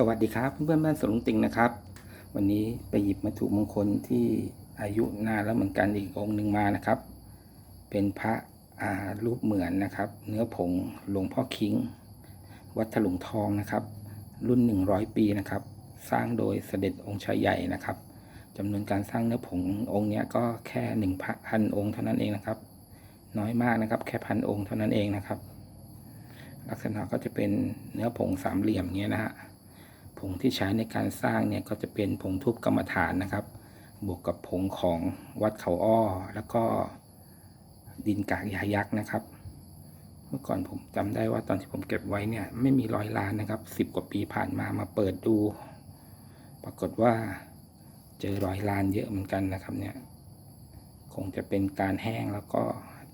สวัสดีครับเพื่อนบ้านสวนลุงติงนะครับ วันนี้ไปหยิบวัตถุมงคลที่อายุนานแล้วเหมือนกันอีกองหนึ่งมานะครับ เป็นพระอารูปเหมือนนะครับ เนื้อผงหลวงพ่อคิง วัดถลุงทองนะครับ รุ่น 100 ปีนะครับ สร้างโดยเสด็จองค์ชายใหญ่นะครับจำนวนการสร้างเนื้อผงองค์นี้ก็แค่หนึ่งพันองค์เท่านั้นเองนะครับ น้อยมากนะครับ แค่พันองค์เท่านั้นเองนะครับ ลักษณะก็จะเป็นเนื้อผงสามเหลี่ยมเงี้ยนะฮะ ผงที่ใช้ในการสร้างเนี่ยก็จะเป็นผงทุบกรรมฐานนะครับ บวกกับผงของวัดเขาอ้อ แล้วก็ดินกากยายักษ์นะครับ เมื่อก่อนผมจำได้ว่าตอนที่ผมเก็บไว้เนี่ยไม่มีรอยลานนะครับสิบกว่าปีผ่านมามาเปิดดู ปรากฏว่าเจอรอยลานเยอะเหมือนกันนะครับเนี่ยคงจะเป็นการแห้งแล้วก็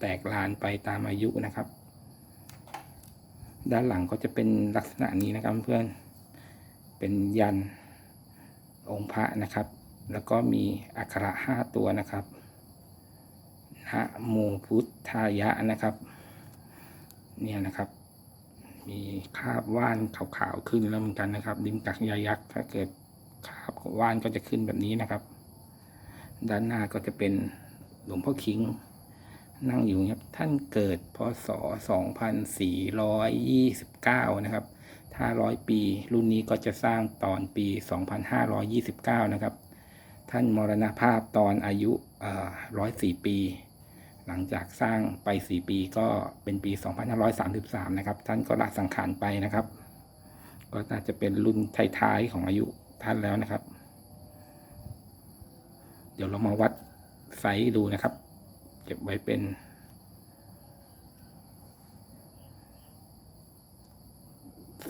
แตกลานไปตามอายุนะครับ ด้านหลังก็จะเป็นลักษณะนี้นะครับเพื่อน เป็นยันองค์พระนะครับ แล้วก็มีอักขระห้าตัวนะครับนะโมพุทธายะนะครับ เนี่ยนะครับ มีคราบว่านขาวๆขึ้นแล้วเหมือนกันนะครับดิมกักยายักษ์ถ้าเกิดคราบว่านก็จะขึ้นแบบนี้นะครับ ด้านหน้าก็จะเป็นหลวงพ่อคิงนั่งอยู่ครับท่านเกิดพศ 2429 นะครับ ถ้าร้อยปี รุ่นนี้ก็จะสร้างตอนปี 2529 นะครับ ท่านมรณภาพตอนอายุร้อยสี่ปี หลังจากสร้างไป 4 ปีก็เป็นปี 2533 นะครับ ท่านก็ละสังขารไปนะครับ ก็น่าจะเป็นรุ่นท้ายๆของอายุท่านแล้วนะครับ เดี๋ยวเรามาวัดไซส์ดูนะครับ เก็บไว้เป็น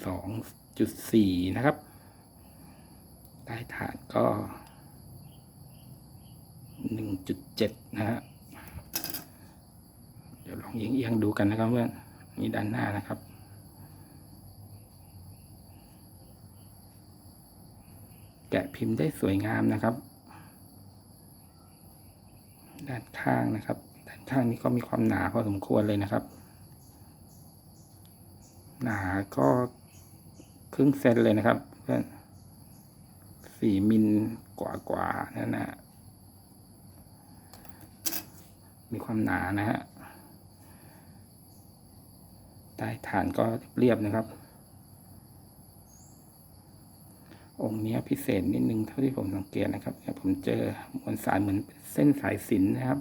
สอง จุดสี่นะครับ ใต้ฐานก็หนึ่งจุดเจ็ดนะฮะ เดี๋ยวลองเอียงๆดูกันนะครับเพื่อน นี่ด้านหน้านะครับแกะพิมพ์ได้สวยงามนะครับ ด้านข้างนะครับ ด้านข้างนี้ก็มีความหนาพอสมควรเลยนะครับ หนาก็ ครึ่งเซนเลยนะครับเพื่อนสี่มิลกว่ากว่าๆนั่นนะมีความหนานะฮะใต้ฐานก็เรียบนะครับ องค์นี้พิเศษนิดนึงเท่าที่ผมสังเกตนะครับเนี่ยผมเจอมวลสารเหมือนเส้นสายสินนะครับ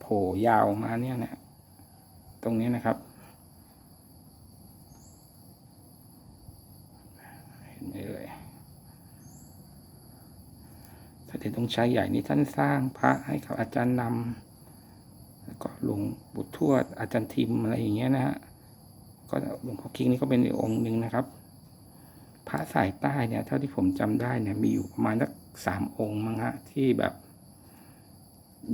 โผล่ยาวมาเนี่ยนะ ตรงนี้นะครับ เห็นไหมเอ่ยถ้า เด็จตรงชัยใหญ่นี้ท่านสร้างพระให้กับอาจารย์นำแล้วก็หลวงปู่ทวดอาจารย์ทิมอะไรอย่างเงี้ยนะฮะก็หลวงพ่อคิงนี่ก็เป็นองค์หนึ่งนะครับ พระสายใต้เนี่ยเท่าที่ผมจำได้เนี่ยมีอยู่ประมาณสักสามองค์มั้งฮะที่แบบ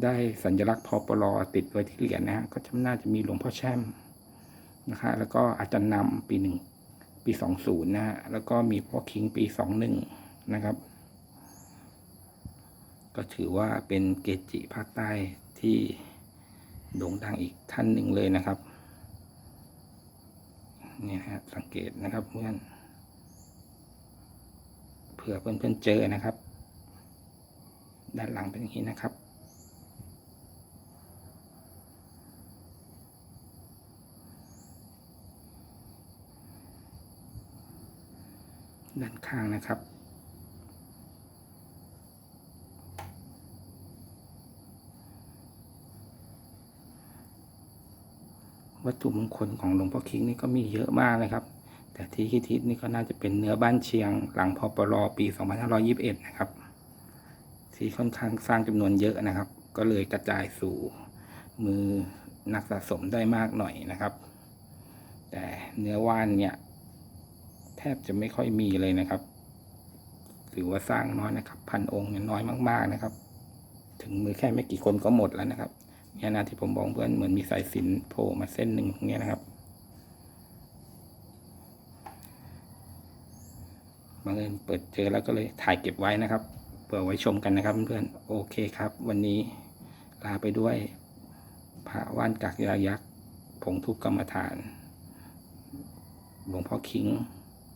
ได้สัญลักษณ์พอปลอติดไว้ที่เหรียญนะฮะก็จำน่าจะมีหลวงพ่อแช่มนะคะแล้วก็อาจารย์นำปีหนึ่งปีสองศูนย์นะฮะแล้วก็มีพ่อคิงปีสองหนึ่งนะครับ ก็ถือว่าเป็นเกจิภาคใต้ที่โด่งดังอีกท่านหนึ่งเลยนะครับนี่นะฮะสังเกตนะครับเพื่อนเผื่อเพื่อนๆเจอนะครับ ด้านหลังเป็นอย่างนี้นะครับด้านข้างนะครับ วัตถุมงคลของหลวงพ่อคิงนี่ก็มีเยอะมากนะครับ แต่ที่คิดทิศนี่ก็น่าจะเป็นเนื้อบ้านเชียง หลังพอปรปี 2521 นะครับ ที่ค่อนข้างสร้างจำนวนเยอะนะครับ ก็เลยกระจายสู่มือนักสะสมได้มากหน่อยนะครับ แต่เนื้อว่านเนี่ยแทบจะไม่ค่อยมีเลยนะครับ ถือว่าสร้างน้อยนะครับ พันองค์เนี่ยน้อยมาก ๆนะครับ ถึงมือแค่ไม่กี่คนก็หมดแล้วนะครับ เนี่ยนะที่ผมบอกเพื่อนเหมือนมีสายสินโผล่มาเส้นหนึ่งตรงเนี้ยนะครับบังเอิญเปิดเจอแล้วก็เลยถ่ายเก็บไว้นะครับเพื่อไว้ชมกันนะครับเพื่อนๆโอเคครับ วันนี้ลาไปด้วยพระว่านกักยายักษ์ผงทุกกรรมฐาน หลวงพ่อคิง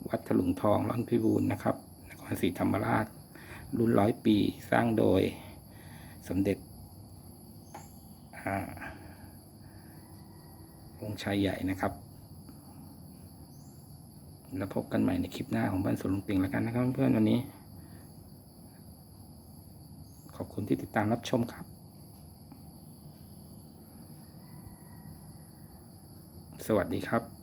วัดถลุงทองร่อนพิบูลนะครับนครศรีธรรมราช รุ่นร้อยปีสร้างโดย สมเด็จ องค์ชายใหญ่นะครับ แล้วพบกันใหม่ในคลิปหน้าของบ้านสวนลุงปิงแล้วกันนะครับเพื่อนๆวันนี้ ขอบคุณที่ติดตามรับชมครับ สวัสดีครับ